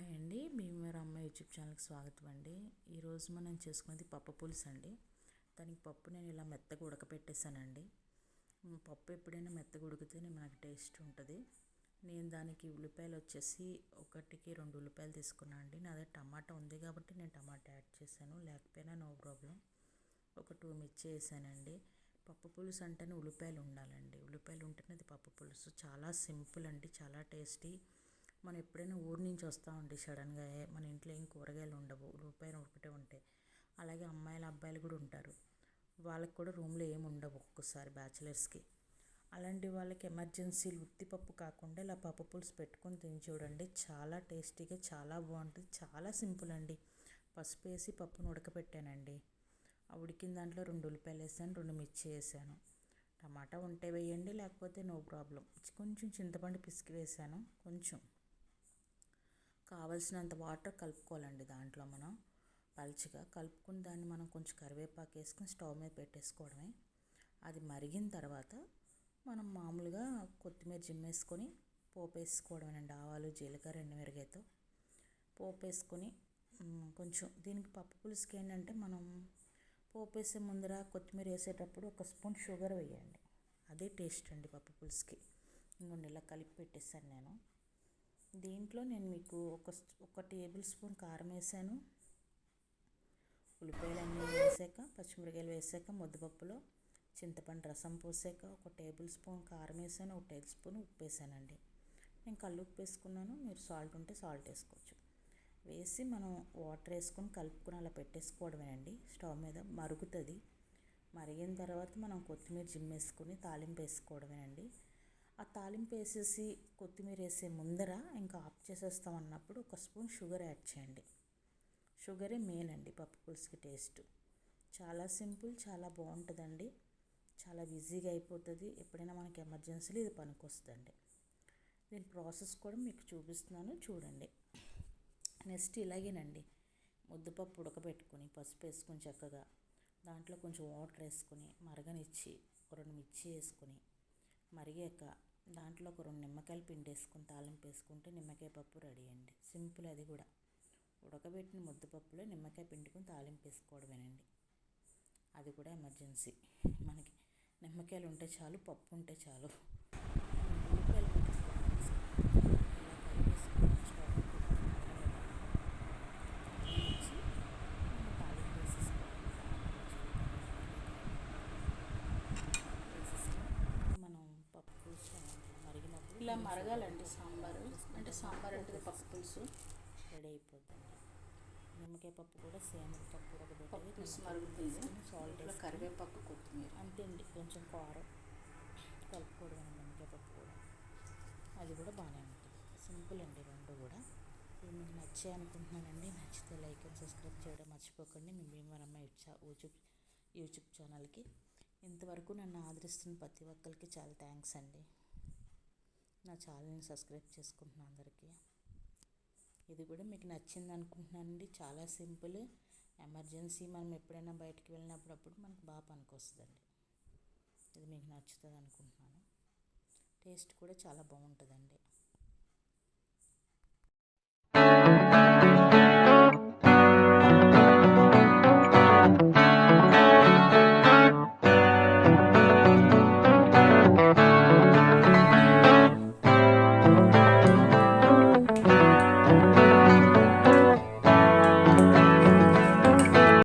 Hi అండి. భీమవరం అమ్మ YouTube ఛానల్కి స్వాగతం అండి. ఈరోజు మనం చేసుకున్నది పప్పు పులుసు అండి. దానికి పప్పు నేను ఇలా మెత్తగా ఉడకపెట్టేసానండి పప్పు ఎప్పుడైనా మెత్తగా ఉడికితేనే మనకి టేస్ట్ ఉంటుంది. నేను దానికి ఉల్లిపాయలు వచ్చేసి ఒకటికి రెండు ఉల్లిపాయలు తీసుకున్నాను అండి. నా దగ్గర టమాటా ఉంది కాబట్టి నేను టమాటా యాడ్ చేశాను. లేకపోయినా నో ప్రాబ్లం. ఒక టూ మిర్చి వేసానండి. పప్పు పులుసు అంటేనే ఉల్లిపాయలు ఉండాలండి. ఉల్లిపాయలు ఉంటేనే అది పప్పు పులుసు. చాలా సింపుల్ అండి. చాలా టేస్టీ. మనం ఎప్పుడైనా ఊరి నుంచి వస్తామండి సడన్గా మన ఇంట్లో ఏం కూరగాయలు ఉండవు రూపాయలు ఒకటే ఉంటాయి అలాగే అమ్మాయిలు అబ్బాయిలు కూడా ఉంటారు. వాళ్ళకి కూడా రూమ్లో ఏమి ఉండవు ఒక్కొక్కసారి బ్యాచిలర్స్కి. అలాంటి వాళ్ళకి ఎమర్జెన్సీలు ఉత్తిపప్పు కాకుండా ఇలా పప్పు పులుసు పెట్టుకొని తిని చూడండి. చాలా టేస్టీగా చాలా బాగుంటుంది. చాలా సింపుల్ అండి. పసుపు వేసి పప్పును ఉడకపెట్టానండి. ఆ ఉడికిన దాంట్లో రెండు ఉల్లిపాయలు వేసాను రెండు మిర్చి వేసాను. టమాటా ఉంటే వేయండి లేకపోతే నో ప్రాబ్లం. కొంచెం చింతపండు పిసికి వేసాను కొంచెం. కావలసినంత వాటర్ కలుపుకోవాలండి దాంట్లో మనం పల్చగా. కలుపుకుని దాన్ని మనం కొంచెం కరివేపాకు వేసుకొని స్టవ్ మీద పెట్టేసుకోవడమే. అది మరిగిన తర్వాత మనం మామూలుగా కొత్తిమీర జిమ్మేసుకొని పోపు వేసుకోవడమేనండి. ఆవాలు జీలకర్ర ఎండుమిరగాయతో పోపు వేసుకొని కొంచెం దీనికి పప్పు పులుసుకి ఏంటంటే మనం పోపు వేసే ముందర కొత్తిమీర వేసేటప్పుడు ఒక స్పూన్ షుగర్ వేయండి. అదే టేస్ట్ అండి పప్పు పులుసుకి. ఇంకొండి ఇలా కలిపి పెట్టేశాను నేను. దీంట్లో నేను మీకు ఒక ఒక టేబుల్ స్పూన్ కారం వేసాను. ఉల్లిపాయలు అన్నీ వేసాక పచ్చిమిరకాయలు వేసాక ముద్దపప్పులో చింతపండు రసం పోసాక ఒక టేబుల్ స్పూన్ కారం వేసాను ఒక టేబుల్ స్పూన్ ఉప్పు వేసానండి. నేను కళ్ళు ఉప్పు వేసుకున్నాను మీరు సాల్ట్ ఉంటే సాల్ట్ వేసుకోవచ్చు. వేసి మనం వాటర్ వేసుకొని కలుపుకొని అలా పెట్టేసుకోవడమేనండి. స్టవ్ మీద మరుగుతుంది. మరిగిన తర్వాత మనం కొత్తిమీర జిమ్ వేసుకుని తాలింపు వేసుకోవడమేనండి. ఆ తాలింపు వేసేసి కొత్తిమీర వేసే ముందర ఇంకా ఆఫ్ చేసేస్తాం అన్నప్పుడు ఒక స్పూన్ షుగర్ యాడ్ చేయండి. షుగరే మెయిన్ అండి పప్పు పులుసుకి టేస్ట్ చాలా సింపుల్ చాలా బాగుంటుందండి. చాలా ఈజీగా అయిపోతుంది. ఎప్పుడైనా మనకి ఎమర్జెన్సీలో ఇది పనికొస్తుందండి. దీని ప్రాసెస్ కూడా మీకు చూపిస్తున్నాను చూడండి. నెక్స్ట్ ఇలాగేనండి. ముద్దపప్పు ఉడకబెట్టుకుని పసుపు వేసుకొని చక్కగా దాంట్లో కొంచెం వాటర్ వేసుకుని మరగనిచ్చి రెండు మిర్చి వేసుకొని మరిగాక దాంట్లో ఒక రెండు నిమ్మకాయలు పిండేసుకుని తాలింపు వేసుకుంటే నిమ్మకాయ పప్పు రెడీ అండి. సింపుల్ అది కూడా. ఉడకబెట్టిన ముద్దపప్పులో నిమ్మకాయ పిండుకొని తాలింపు వేసుకోవడమేనండి. అది కూడా ఎమర్జెన్సీ. మనకి నిమ్మకాయలు ఉంటే చాలు పప్పు ఉంటే చాలు. ఇలా మరగాలండి సాంబారు. అంటే సాంబార్ అంటే పప్పు పులుసు. రెడీ అయిపోతుంది నిమ్మకాయ పప్పు కూడా సేమ్ పప్పు పప్పు పులుసు మరుగుతుంది. సాల్ట్ కరివేపాకు కొత్తిమీర. అంతే అండి కొంచెం కారం కలుపుకోవడం నిమ్మకాయ పప్పు కూడా. అది కూడా బాగానే ఉంటుంది. సింపుల్ అండి రెండు కూడా. ఇప్పుడు మీకు నచ్చాయి అనుకుంటున్నానండి. నచ్చితే లైక్ అండ్ సబ్స్క్రైబ్ చేయడం మర్చిపోకండి. మీ భీమవరమ్మ యూట్యూబ్ యూట్యూబ్ ఛానల్కి. ఇంతవరకు నన్ను ఆదరిస్తున్న ప్రతి ఒక్కరికి చాలా థ్యాంక్స్ అండి. నా ఛానల్ని సబ్స్క్రైబ్ చేసుకుంటున్నాను అందరికీ. ఇది కూడా మీకు నచ్చింది అనుకుంటున్నానండి. చాలా సింపుల్. ఎమర్జెన్సీ మనం ఎప్పుడైనా బయటికి వెళ్ళినప్పుడు అప్పుడు మనకు బాగా పనికొస్తుందండి ఇది మీకు నచ్చుతుంది అనుకుంటున్నాను. టేస్ట్ కూడా చాలా బాగుంటుందండి.